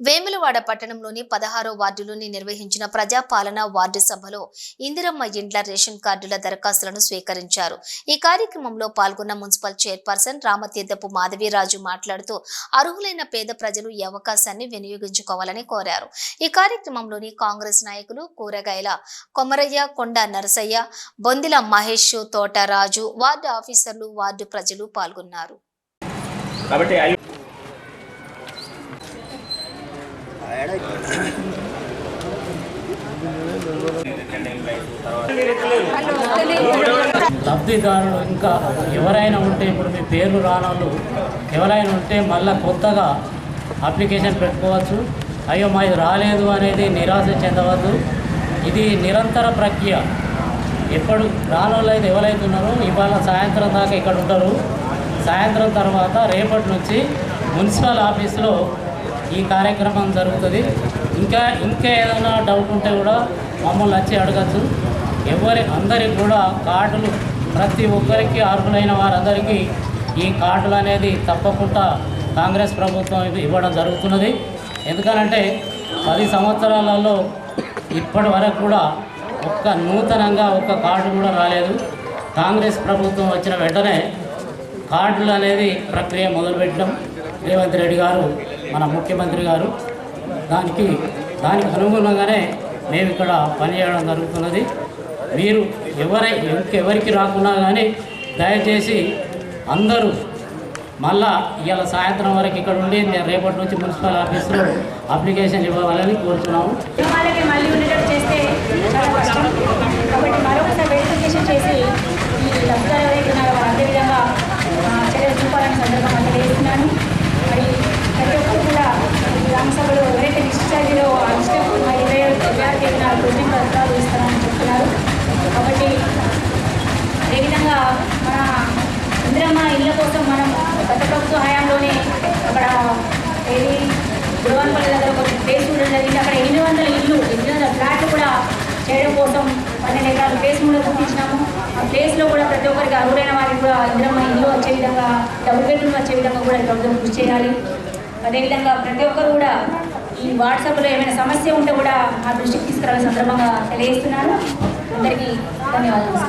వేములవాడ పట్టణంలోని పదహారో వార్డులోని నిర్వహించిన ప్రజాపాలన వార్డు సభలో ఇందిరమ్మ ఇండ్ల రేషన్ కార్డుల దరఖాస్తులను స్వీకరించారు. ఈ కార్యక్రమంలో పాల్గొన్న మున్సిపల్ చైర్పర్సన్ రామతీర్థపు మాధవీరాజు మాట్లాడుతూ అర్హులైన పేద ప్రజలు ఈ అవకాశాన్ని వినియోగించుకోవాలని కోరారు. ఈ కార్యక్రమంలోని కాంగ్రెస్ నాయకులు కూరగాయల కొమరయ్య కొండ నరసయ్య బొందిల మహేష్ తోట రాజు వార్డు ఆఫీసర్లు వార్డు ప్రజలు పాల్గొన్నారు. కాబట్టి లబ్ధిదారులు ఇంకా ఎవరైనా ఉంటే ఇప్పుడు మీ పేర్లు రానోళ్ళు ఎవరైనా ఉంటే మళ్ళీ కొత్తగా అప్లికేషన్ పెట్టుకోవచ్చు. అయ్యో మా ఇది రాలేదు అనేది నిరాశ చెందవద్దు. ఇది నిరంతర ప్రక్రియ. ఎప్పుడు రానోళ్ళు అయితే ఎవరైతే ఉన్నారో ఇవాళ సాయంత్రం దాకా ఇక్కడ ఉంటారు. సాయంత్రం తర్వాత రేపటి నుంచి మున్సిపల్ ఆఫీస్లో ఈ కార్యక్రమం జరుగుతుంది. ఇంకా ఇంకా ఏదైనా డౌట్ ఉంటే కూడా మమ్మల్ని వచ్చి అడగచ్చు. ఎవరి అందరికి కూడా కార్డులు ప్రతి ఒక్కరికి అర్హులైన వారందరికీ ఈ కార్డులు అనేది తప్పకుండా కాంగ్రెస్ ప్రభుత్వం ఇవ్వడం జరుగుతున్నది. ఎందుకనంటే పది సంవత్సరాలలో ఇప్పటి వరకు కూడా ఒక్క నూతనంగా ఒక్క కార్డు కూడా రాలేదు. కాంగ్రెస్ ప్రభుత్వం వచ్చిన వెంటనే కార్డులు అనేది ప్రక్రియ మొదలుపెట్టడం రేవంత్ రెడ్డి గారు మన ముఖ్యమంత్రి గారు. దానికి దానికి అనుగుణంగానే మేము ఇక్కడ పనిచేయడం జరుగుతున్నది. మీరు ఎవరై ఇంకెవరికి రాకున్నా కానీ దయచేసి అందరూ మళ్ళా ఇవాళ సాయంత్రం వరకు ఇక్కడ ఉండి రేపటి నుంచి మున్సిపల్ ఆఫీస్లో అప్లికేషన్ ఇవ్వాలని కోరుతున్నాము విధంగా మన ఇందిరమ్మ ఇళ్ళ కోసం మనం గత ప్రభుత్వ హయాంలోనే అక్కడ ఏది గురవాన్పల్లి దగ్గర ఒక ప్లేస్ ఉండడం జరిగింది. అక్కడ ఎనిమిది వందల ఇల్లు ఎనిమిది వందల ఫ్లాట్లు కూడా చేయడం కోసం పన్నెండు ఎకరాల ప్లేస్ కూడా గుర్తించినాము. ఆ ప్లేస్లో కూడా ప్రతి ఒక్కరికి అర్హులైన వారికి కూడా ఇందిరమ్మ ఇల్లు వచ్చే విధంగా డబుల్ బెడ్రూమ్ వచ్చే విధంగా కూడా ప్రభుత్వం కృషి చేయాలి. అదేవిధంగా ప్రతి ఒక్కరు కూడా ఈ వాట్సాప్లో ఏమైనా సమస్య ఉంటే కూడా మా దృష్టికి తీసుకురావాల్సిన సందర్భంగా తెలియజేస్తున్నాను. అందరికీ ధన్యవాదాలు.